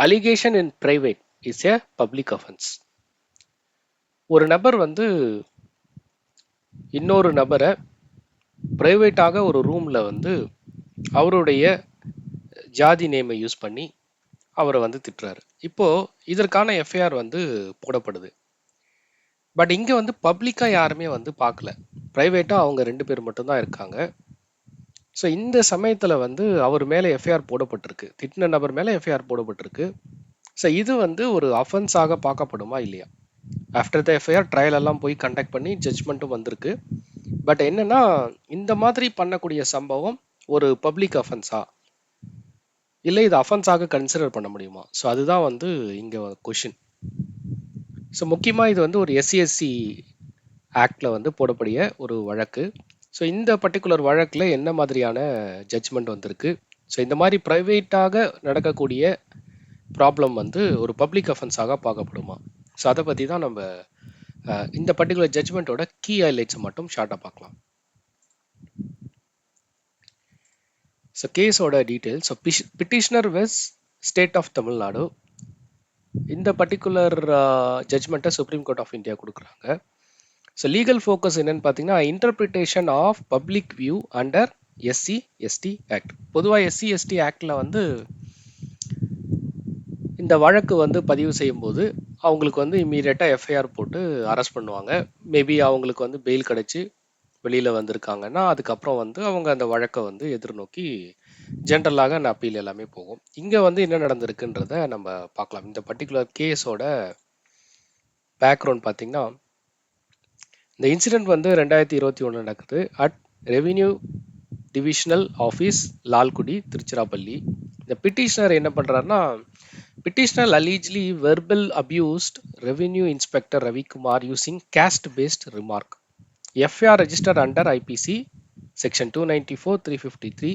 Allegation in private is a public offence ஒரு நபர் வந்து இன்னொரு நபரை பிரைவேட்டாக ஒரு ரூமில் வந்து அவருடைய ஜாதி நேமை யூஸ் பண்ணி அவரை வந்து திட்டுறாரு. இப்போது இதற்கான எஃப்ஐஆர் வந்து போடப்படுது. பட் இங்கே வந்து பப்ளிக்காக யாருமே வந்து பார்க்கல. ப்ரைவேட்டாக அவங்க ரெண்டு பேர் மட்டும்தான் இருக்காங்க. ஸோ இந்த சமயத்தில் வந்து அவர் மேலே எஃப்ஐஆர் போடப்பட்டிருக்கு. திட்டின நபர் மேலே எஃப்ஐஆர் போடப்பட்டிருக்கு. ஸோ இது வந்து ஒரு அஃபென்ஸாக பார்க்கப்படுமா இல்லையா? ஆஃப்டர் த எஃப்ஐஆர் ட்ரையல் எல்லாம் போய் கண்டக்ட் பண்ணி ஜட்ஜ்மெண்ட்டும் வந்திருக்கு. பட் என்னன்னா இந்த மாதிரி பண்ணக்கூடிய சம்பவம் ஒரு பப்ளிக் அஃபென்ஸா இல்லை இது அஃபென்ஸாக கன்சிடர் பண்ண முடியுமா? ஸோ அதுதான் வந்து இங்கே கொஷின் ஸோ முக்கியமாக இது வந்து ஒரு எஸ்சிஎஸ்சி ஆக்டில் வந்து போடக்கூடிய ஒரு வழக்கு. ஸோ இந்த பர்டிகுலர் வழக்கில் என்ன மாதிரியான ஜட்ஜ்மெண்ட் வந்திருக்கு? ஸோ இந்த மாதிரி ப்ரைவேட்டாக நடக்கக்கூடிய ப்ராப்ளம் வந்து ஒரு பப்ளிக் அஃபென்ஸாக பார்க்கப்படுமா? ஸோ அதை பற்றி தான் நம்ம இந்த பர்டிகுலர் ஜட்ஜ்மெண்ட்டோட கீ ஹைலைட்ஸை மட்டும் ஷார்ட்டாக பார்க்கலாம். ஸோ கேஸோட detail so petitioner vs state of Tamil Nadu இந்த பர்டிகுலர் ஜட்ஜ்மெண்ட்டை சுப்ரீம் கோர்ட் ஆஃப் இந்தியா கொடுக்குறாங்க. ஸோ லீகல் ஃபோக்கஸ் என்னன்னு பார்த்தீங்கன்னா interpretation of public view under SC ST act பொதுவாக எஸ்சி எஸ்டி ஆக்டில் வந்து இந்த வழக்கு வந்து பதிவு செய்யும்போது அவங்களுக்கு வந்து இம்மீடியட்டாக எஃப்ஐஆர் போட்டு அரெஸ்ட் பண்ணுவாங்க. மேபி அவங்களுக்கு வந்து பெயில் கிடச்சி வெளியில் வந்திருக்காங்கன்னா அதுக்கப்புறம் வந்து அவங்க அந்த வழக்கை வந்து எதிர்நோக்கி ஜென்ரலாக அந்த அப்பீல் எல்லாமே போகும். இங்கே வந்து என்ன நடந்திருக்குன்றத நம்ம பார்க்கலாம். இந்த பர்டிகுலர் கேஸோட பேக்ரவுண்ட் பார்த்தீங்கன்னா இந்த இன்சிடென்ட் வந்து ரெண்டாயிரத்தி இருபத்தி ஒன்று நடக்குது at revenue divisional office Lalgudi Tiruchirappalli இந்த பிட்டிஷனர் என்ன பண்ணுறாருன்னா petitioner allegedly verbal abused revenue inspector Ravikumar using caste based remark FIR register under IPC section two ninety four three fifty three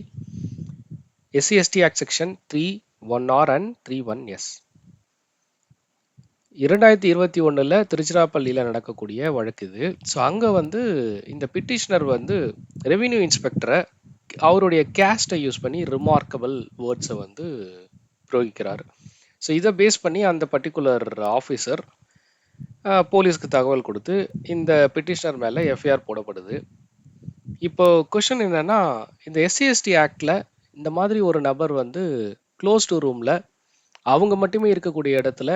SC ST act section three one R and three one S இரண்டாயிரத்தி இருபத்தி ஒன்றில் திருச்சிராப்பள்ளியில் நடக்கக்கூடிய வழக்கு இது. So அங்கே வந்து இந்த பிட்டிஷனர் வந்து ரெவின்யூ இன்ஸ்பெக்டரை அவருடைய கேஸ்ட்டை யூஸ் பண்ணி ரிமார்க்கபிள் வேர்ட்ஸை வந்து பிரயோகிக்கிறார். ஸோ இதை பேஸ் பண்ணி அந்த பர்டிகுலர் ஆஃபீஸர் போலீஸ்க்கு தகவல் கொடுத்து இந்த பிட்டிஷனர் மேலே எஃப்ஐஆர் போடப்படுது. இப்போ கொஷின் என்னென்னா இந்த எஸ்சிஎஸ்டி ஆக்டில் இந்த மாதிரி ஒரு நபர் வந்து க்ளோஸ்டு ரூமில் அவங்க மட்டுமே இருக்கக்கூடிய இடத்துல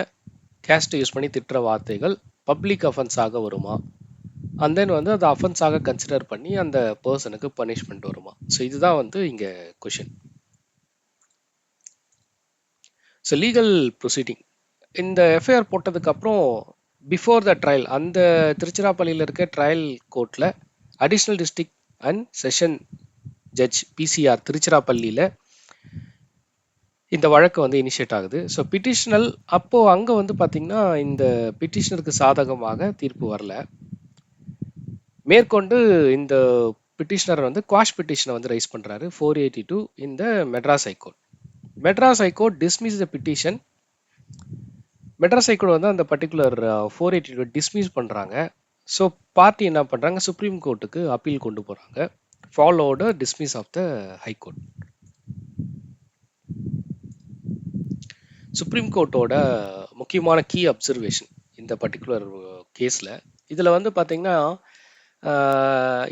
கேஸ்ட் யூஸ் பண்ணி திட்டுற வார்த்தைகள் பப்ளிக் அஃபென்ஸாக வருமா? அண்ட் தென் வந்து அதை அஃபென்ஸாக கன்சிடர் பண்ணி அந்த பர்சனுக்கு பனிஷ்மெண்ட் வருமா? ஸோ இதுதான் வந்து இங்கே கொஷின் ஸோ லீகல் ப்ரொசீடிங் இந்த எஃப்ஐஆர் போட்டதுக்கப்புறம் பிஃபோர் த ட்ரையல் அந்த திருச்சிராப்பள்ளியில் இருக்க ட்ரையல் கோர்ட்டில் additional district and session judge PCR திருச்சிராப்பள்ளியில் இந்த வழக்கு வந்து இனிஷியேட் ஆகுது. ஸோ பிட்டிஷனல் அப்போது அங்கே வந்து பார்த்திங்கன்னா இந்த பிட்டிஷனருக்கு சாதகமாக தீர்ப்பு வரல. மேற்கொண்டு இந்த பிட்டிஷனர் வந்து குவாஷ் பிட்டிஷனை வந்து ரைஸ் பண்ணுறாரு ஃபோர் எயிட்டி டூ இந்த Madras high court Madras high court dismiss the petition Madras high court வந்து அந்த particular four eighty two dismiss பண்ணுறாங்க ஸோ பார்ட்டி என்ன பண்ணுறாங்க சுப்ரீம் கோர்ட்டுக்கு அப்பீல் கொண்டு போகிறாங்க followed dismiss of the high court supreme கோர்ட்டோட முக்கியமான கீ அப்சர்வேஷன் இந்த பர்டிகுலர் கேஸில் இதில் வந்து பார்த்திங்கன்னா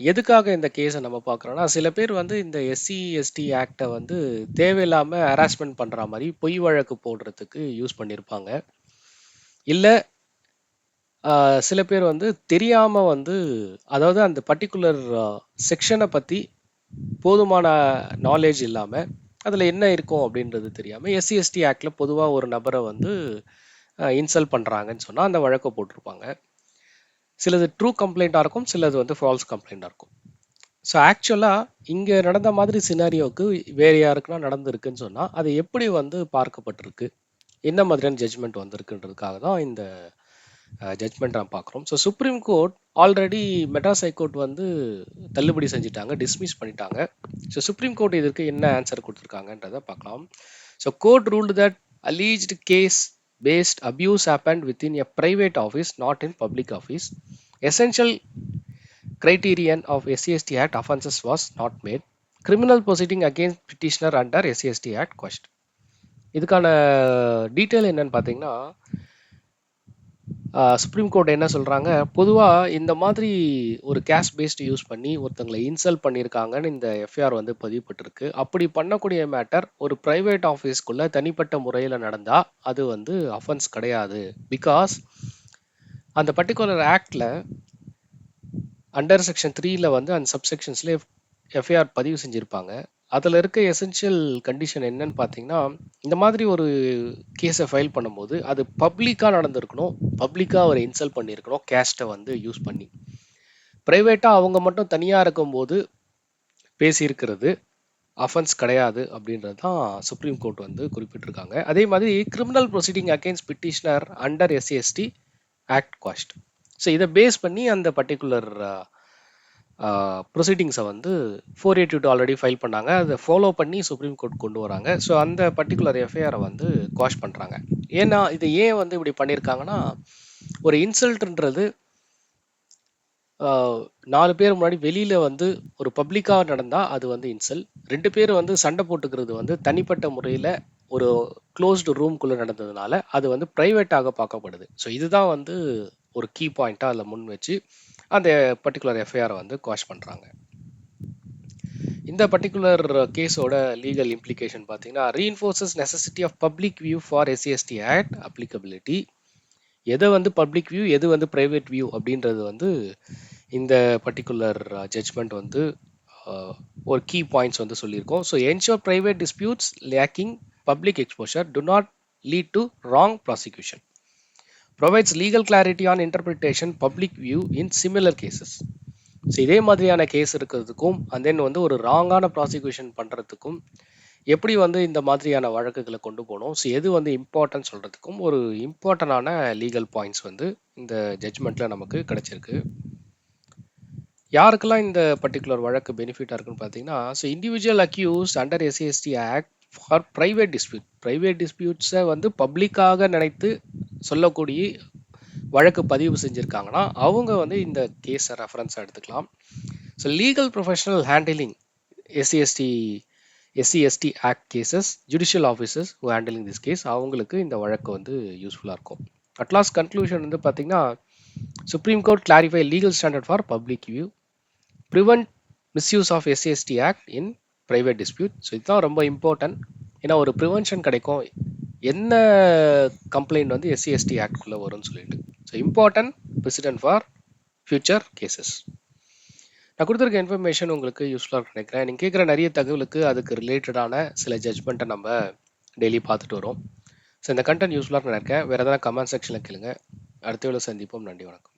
எதுக்காக இந்த கேஸை நம்ம பார்க்குறோன்னா சில பேர் வந்து இந்த எஸ்சி எஸ்டி ஆக்டை வந்து தேவையில்லாமல் ஹராஸ்மெண்ட் பண்ணுற மாதிரி பொய் வழக்கு போடுறதுக்கு யூஸ் பண்ணியிருப்பாங்க இல்லை சில பேர் வந்து தெரியாமல் வந்து அதாவது அந்த பர்டிகுலர் செக்ஷனை பற்றி போதுமான நாலேஜ் இல்லாமல் அதில் என்ன இருக்கும் அப்படின்றது தெரியாமல் எஸ்சி எஸ்டி ஆக்டில் பொதுவாக ஒரு நபரை வந்து இன்சல்ட் பண்ணுறாங்கன்னு சொன்னால் அந்த வழக்கை போட்டிருப்பாங்க. சிலது ட்ரூ கம்ப்ளைண்ட்டாக இருக்கும் சிலது வந்து ஃபால்ஸ் கம்ப்ளைண்ட்டாக இருக்கும். ஸோ ஆக்சுவலாக இங்கே நடந்த மாதிரி சினாரியோவுக்கு வேறு யாருக்குன்னா நடந்திருக்குன்னு சொன்னால் அது எப்படி வந்து பார்க்கப்பட்டிருக்கு? என்ன மாதிரியான ஜட்ஜ்மெண்ட் வந்திருக்குன்றதுக்காக தான் இந்த ஜட்ஜ்மெண்ட் நம்ம பார்க்குறோம் so supreme court already Madras high court வந்து தள்ளுபடி செஞ்சுட்டாங்க டிஸ்மிஸ் பண்ணிட்டாங்க ஸோ சுப்ரீம் கோர்ட் இதற்கு என்ன ஆன்சர் கொடுத்துருக்காங்கன்றதை பார்க்கலாம் so court ruled that alleged caste based abuse happened within a private office not in public office essential criterion of SCST Act offences was not made criminal proceeding against petitioner under SCST Act quashed இதுக்கான detail என்னன்னு பார்த்தீங்கன்னா supreme court என்ன சொல்கிறாங்க பொதுவாக இந்த மாதிரி ஒரு cash based use பண்ணி ஒருத்தங்களை இன்சல்ட் பண்ணியிருக்காங்கன்னு இந்த எஃப்ஐஆர் வந்து பதிவுபட்டிருக்கு. அப்படி பண்ணக்கூடிய மேட்டர் ஒரு ப்ரைவேட் ஆஃபீஸ்க்குள்ளே தனிப்பட்ட முறையில் நடந்தால் அது வந்து அஃபென்ஸ் கிடையாது. பிகாஸ் அந்த பர்டிகுலர் ஆக்டில் அண்டர் செக்ஷன் த்ரீயில் வந்து அந்த சப்செக்ஷன்ஸ்லேயே எஃப்ஐஆர் பதிவு செஞ்சுருப்பாங்க. அதில் இருக்க எசென்ஷியல் கண்டிஷன் என்னன்னு பார்த்தீங்கன்னா இந்த மாதிரி ஒரு கேஸை ஃபைல் பண்ணும்போது அது பப்ளிக்காக நடந்திருக்கணும். பப்ளிக்காக ஒரு இன்சல்ட் பண்ணியிருக்கணும். கேஸ்ட்டை வந்து யூஸ் பண்ணி. ப்ரைவேட்டாக அவங்க மட்டும் தனியாக இருக்கும்போது பேசியிருக்கிறது அஃபென்ஸ் கிடையாது அப்படின்றது தான் சுப்ரீம் கோர்ட் வந்து குறிப்பிட்டிருக்காங்க. அதே மாதிரி criminal proceeding against petitioner under SC ST act caste so இதை பேஸ் பண்ணி அந்த பர்டிகுலர் ப்ரொசீடிங்ஸை வந்து four eighty two already file பண்ணாங்க. அதை ஃபாலோ பண்ணி சுப்ரீம் கோர்ட் கொண்டு வராங்க. ஸோ அந்த பர்டிகுலர் எஃப்ஐஆரை வந்து குவாஷ் பண்ணுறாங்க ஏன்னா இது ஏன் வந்து இப்படி பண்ணியிருக்காங்கன்னா ஒரு இன்சல்ட்ன்றது நாலு பேர் முன்னாடி வெளியில் வந்து ஒரு பப்ளிக்காக நடந்தால் அது வந்து இன்சல் ரெண்டு பேர் வந்து சண்டை போட்டுக்கிறது வந்து தனிப்பட்ட முறையில் ஒரு க்ளோஸ்டு ரூம்குள்ளே நடந்ததுனால அது வந்து ப்ரைவேட்டாக பார்க்கப்படுது. ஸோ இதுதான் வந்து ஒரு கீ பாயிண்ட்டாக அதில் முன் வச்சு அந்த பர்டிகுலர் எஃப்ஐஆரை வந்து குவாஷ் பண்ணுறாங்க இந்த பர்டிகுலர் கேஸோட லீகல் இம்ப்ளிகேஷன் பார்த்தீங்கன்னா reinforces necessity of public view for SC ST act applicability எதை வந்து பப்ளிக் வியூ எது வந்து ப்ரைவேட் வியூ அப்படின்றது வந்து இந்த பர்டிகுலர் ஜட்ஜ்மெண்ட் வந்து ஒரு கீ பாயிண்ட்ஸ் வந்து சொல்லியிருக்கோம். So ensure private disputes lacking public exposure to not lead to wrong prosecution provides legal clarity on interpretation public view in similar cases so இதே மாதிரியான கேஸ் இருக்கிறதுக்கும் அண்ட் தென் வந்து ஒரு ராங்கான prosecution பண்ணுறதுக்கும் எப்படி வந்து இந்த மாதிரியான வழக்குகளை கொண்டு போகணும்? ஸோ எது வந்து இம்பார்ட்டன்ட் சொல்கிறதுக்கும் ஒரு இம்பார்ட்டண்டான லீகல் பாயிண்ட்ஸ் வந்து இந்த ஜட்ஜ்மெண்ட்டில் நமக்கு கிடச்சிருக்கு. யாருக்கெல்லாம் இந்த பர்டிகுலர் வழக்கு பெனிஃபிட்டாக இருக்குன்னு பார்த்தீங்கன்னா so individual accuse under SC ST act for private dispute private டிஸ்பியூட்ஸை வந்து பப்ளிக்காக நினைத்து சொல்லக்கூடிய வழக்கு பதிவு செஞ்சுருக்காங்கன்னா அவங்க வந்து இந்த கேஸை ரெஃபரன்ஸாக எடுத்துக்கலாம். So legal professional handling SC ST SC ST act cases judicial officers who handling this case அவங்களுக்கு இந்த வழக்கு வந்து யூஸ்ஃபுல்லாக இருக்கும். அட்லாஸ்ட் கன்க்ளூஷன் வந்து பார்த்தீங்கன்னா supreme court clarify legal standard for public view prevent misuse of SC ST act in private dispute so இதுதான் ரொம்ப இம்பார்ட்டன்ட் ஏன்னா ஒரு ப்ரிவென்ஷன் கிடைக்கும். என்ன கம்ப்ளைண்ட் வந்து எஸ்சி எஸ்டி ஆக்ட்குள்ளே வரும்னு சொல்லிட்டு? So important precedent for future cases நான் கொடுத்துருக்க இன்ஃபர்மேஷன் உங்களுக்கு யூஸ்ஃபுல்லாக நினைக்கிறேன். நீங்கள் கேட்குற நிறைய தகவலுக்கு அதுக்கு ரிலேட்டடான சில ஜட்ஜ்மெண்ட்டை நம்ம டெய்லி பார்த்துட்டு வரோம் ஸோ இந்த கண்டென்ட் யூஸ்ஃபுல்லாக நினைக்கிறேன். வேறு எதனா கமெண்ட் செக்ஷனில் கேளுங்க. அடுத்த வேலை சந்திப்போம். நன்றி வணக்கம்.